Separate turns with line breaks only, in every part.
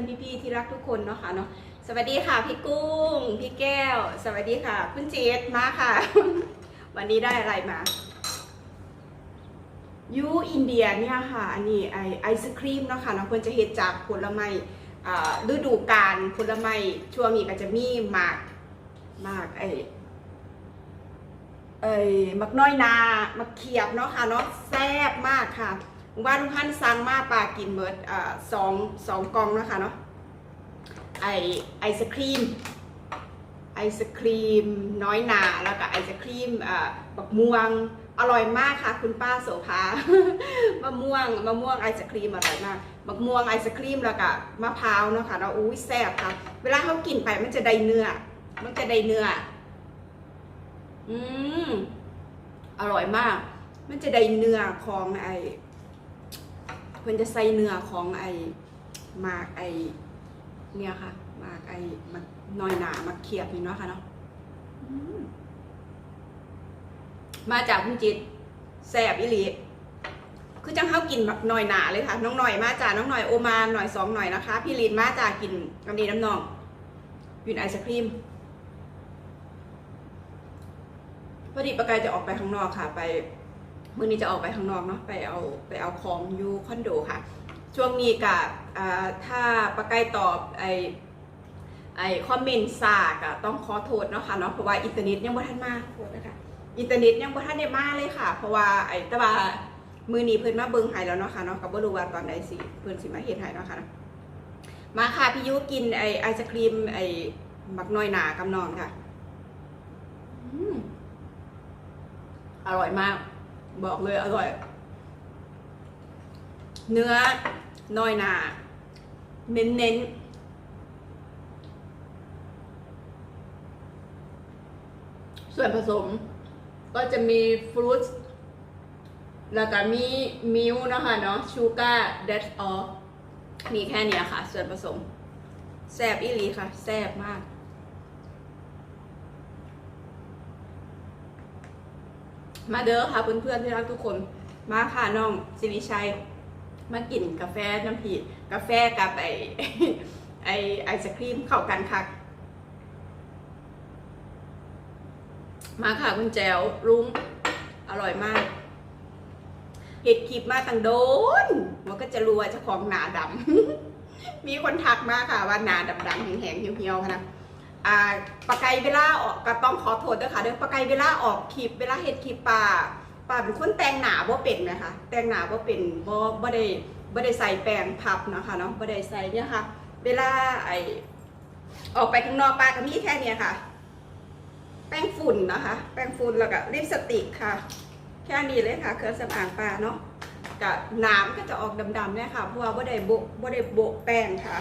อนๆพี่ๆที่รักทุกคนเนาะค่ะเนาะสวัสดีค่ะพี่กุ้ง พี่แก้ว สวัสดีค่ะ คุณเจษมาค่ะ วันนี้ได้อะไรมายูอินเดียเนี่ยค่ะอันนี้ไอไอศครีมเนาะค่ะเนาะเพิ่นจะเฮ็ดจากผลไม้ฤดูกาลผลไม้ช่วงนี้ก็จะมีหมากหมากไอเอ้ยมักน้อยนา มักเขียบเนาะค่ะเนาะแซ่บมากค่ะ ว่าทุกท่านสั่งมาปลากินเมิดอ่าสองสองกองนะคะเนาะไอไอศครีมไอศครีมน้อยนาแล้วก็ไอศครีมบักม่วงอร่อยมากค่ะ คุณป้าโสภามะม่วงมะม่วงไอศครีมอร่อยมากมะม่วงไอศครีมแล้วก็มะพร้าวเนาะค่ะเราอุ้ยแซ่บค่ะ เวลาเขากินไปมันจะได้เนื้อมันจะได้เนื้ออืมอร่อยมาก มันจะได้เนื้อของไอ เพิ่นจะใส่เนื้อของไอหมากไอเนี่ยค่ะหมากไอมันน้อยหนามาเขียบนี่เนาะค่ะเนาะอืมมาจากคุณจิตแซ่บอิลีคือจังเฮากินแบบหน่อยหนาเลยค่ะ น้องหน่อยมาจากน้องหน่อยโอมาหน่อยสองหน่อยนะคะ พี่ลินมาจากกินกำดีน้ำนองกินไอศครีมพอดีประกายจะออกไปข้างนอกค่ะ ไป มื่อนี้จะออกไปข้างนอกเนาะไปเอาไปเอาของอยู่คอนโดค่ะ ช่วงนี้กับถ้าประกายตอบไอไอคอมเมนต์ซากอะต้องขอโทษเนาะค่ะเนาะเพราะว่าอินเทอร์เน็ตยังบ่ทันมาโทษนะคะอินเทอร์เน็ตยังบ่ทันได้มาเลยค่ะ เพราะว่าไอต่ว่ามือนี้เพิ่นมาเบิ่งให้แล้วเนาะค่ะเนาะก็บ่รู้ว่าตอนใดสิเพิ่นสิมาเฮ็ดให้เนาะค่ะมาค่ะพี่ยุกินไอไอศครีมไอบักน้อยหนากำนอนค่ะอร่อยมาก บอกเลยอร่อย เนื้อน้อยหนาเน้นเน้นส่วนผสม ก็จะมีฟรุตแล้วก็มีมิลนะคะเนาะชูการ์ that's all มีแค่นี้ค่ะ ส่วนผสมแซบอีหลีค่ะ แซบมาก มาเด้อค่ะเพื่อนๆที่รักทุกคน มาค่ะน้องสิริชัย มากินกาแฟน้ำผีกาแฟกับไอไอไอศครีมเข้ากันค่ะมาค่ะคุณแจวรุ้งอร่อยมากเห็ดคลิปมาตั้งโดนมันก็จะรู้ว่าเจ้าของหนาดำ มีคนทักมาค่ะว่าหนาดำๆแห้งๆเหี่ยวๆนะ อ่าปลาไก่เวลาออกก็ต้องขอโทษด้วยค่ะเด้อปลาไก่เวลาออกคลิปเวลาเฮ็ดคลิปปลาปลาเป็นคนแต่งหนาบ่เป็นนะคะแต่งหนาบ่เป็นบ่บ่ได้บ่ได้ใส่แป้งพับนะคะเนาะบ่ได้ใส่เนี่ยค่ะ เวลาไอออกไปข้างนอกปลาก็มีแค่เนี้ยค่ะ แป้งฝุ่นนะคะ แป้งฝุ่นแล้วก็ลิปสติกค่ะ แค่นี้เลยค่ะเครื่องสำอางปลาเนาะกับน้ำก็จะออกดำๆเนี่ยค่ะเพราะว่าบ่ได้โบะบ่ได้โบแป้งค่ะ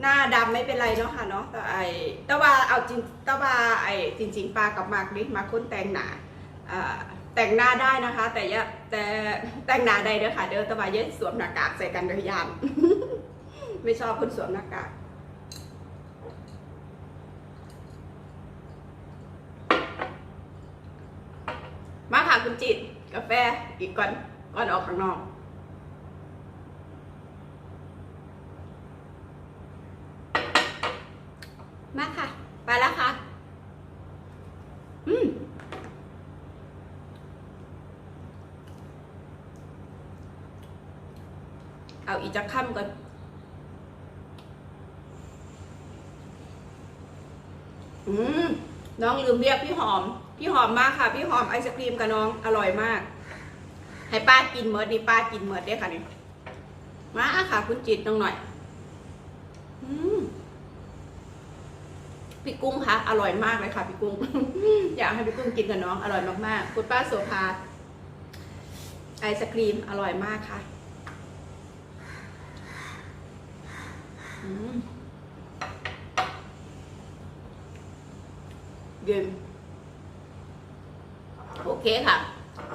หน้าดำไม่เป็นไรเนาะค่ะเนาะแต่ไอแต่ว่าเอาจริงแต่ว่าไอจริง ๆปลากับมากนิดมาค้นแต่งหนาแต่งหน้าได้นะคะ แต่ยาแต่แต่งหน้าได้เด้อค่ะ เด้อแต่ว่าอย่าสวมหน้ากากใส่กันเด้อยานไม่ชอบคนสวมหน้ากากมาค่ะคุณจิตกาแฟอีกก่อนก่อนออกข้างนอก มาค่ะ ไปแล้วค่ะ อืมเอาอีกจะค่ำก่อนอืมน้องลืมเรียกพี่หอม พี่หอมมากค่ะ พี่หอมไอศครีมกับน้องอร่อยมาก ให้ป้ากินเมิดดิป้ากินเมิดได้ค่ะนี่มาค่ะ คุณจิตน้องหน่อย อืม พี่กุ้งคะอร่อยมากเลยค่ะพี่กุ้ง อยากให้พี่กุ้งกินกับน้องอร่อยมากๆ คุณป้าโสภาไอศครีมอร่อยมากค่ะอืมเย็นโอเคค่ะ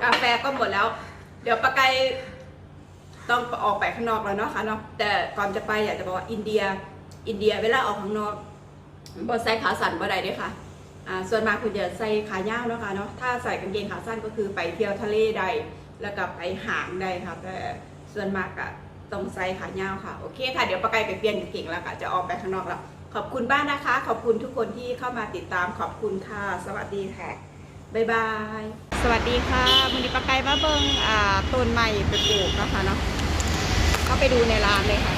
กาแฟก็หมดแล้ว เดี๋ยวปาไกต้องออกไปข้างนอกแล้วเนาะค่ะเนาะแต่ก่อนจะไปอยากจะบอกว่าอินเดีย อินเดียเวลาออกข้างนอก บอใส่ขาสั้นบ่ได้ด้อค่ะอ่าส่วนมากคุณจะใส่ขายาวเนาะค่ะเนาะถ้าใส่กางเกงขาสั้นก็คือไปเที่ยวทะเลได้แล้วก็ไปหางได้ค่ะ แต่ส่วนมากอะต้องใส่ขายาวค่ะโอเคค่ะเดี๋ยวปาไกไปเปลี่ยนกางเกงแล้วค่ะจะออกไปข้างนอกแล้วขอบคุณบ้านนะคะ ขอบคุณทุกคนที่เข้ามาติดตามขอบคุณค่ะ สวัสดีค่ะบ๊ายบายสวัสดีค่ะมันนี้ปาไกมาเบิงอ่าต้นใหม่ไปปลูกนะคะเนาะเข้าไปดูในร้านเลยค่ะ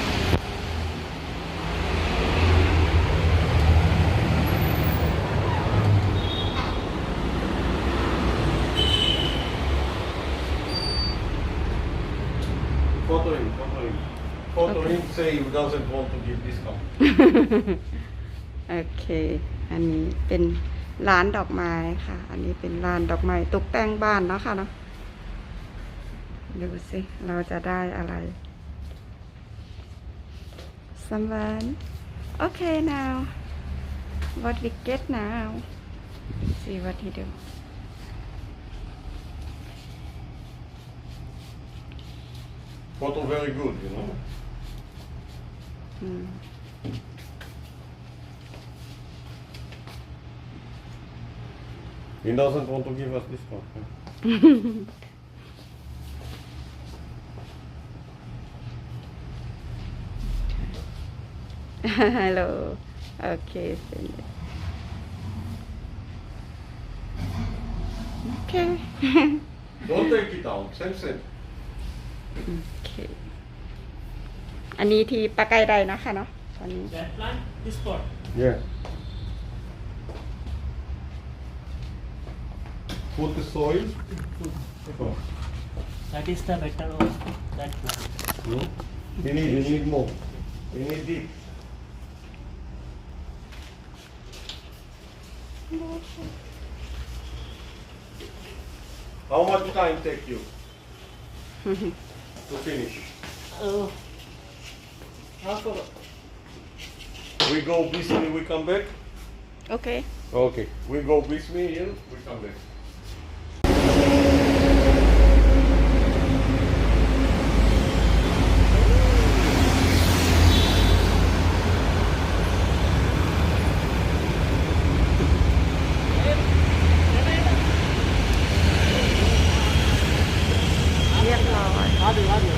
Photo him, photo him. Photo him, say he doesn't want to give discount.
โอเค อันนี้เป็นร้านดอกไม้ค่ะ อันนี้เป็นร้านดอกไม้ตกแต่งบ้านเนาะค่ะเนาะ ดูสิ เราจะได้อะไร someone okay now what we get now see what he do
Photo very good, you know.
Hmm.
He doesn't want to give us discount.
Hello. Okay, send it. Okay.
Don't take it out. Send it.
Okay. อเคอันนี้ที่ปลาไก่ใดนะคะเนาะตอนนี้
That plant, this pot.
Yeah. Put the soil. Oh.
That is the better of that plant.
No? We need, we need more. We need deep. How much time take you to finish?
Oh. Half hour.
We go Bismi, we come back?
โอเค
Okay. We go Bismi here, we come back.
เรี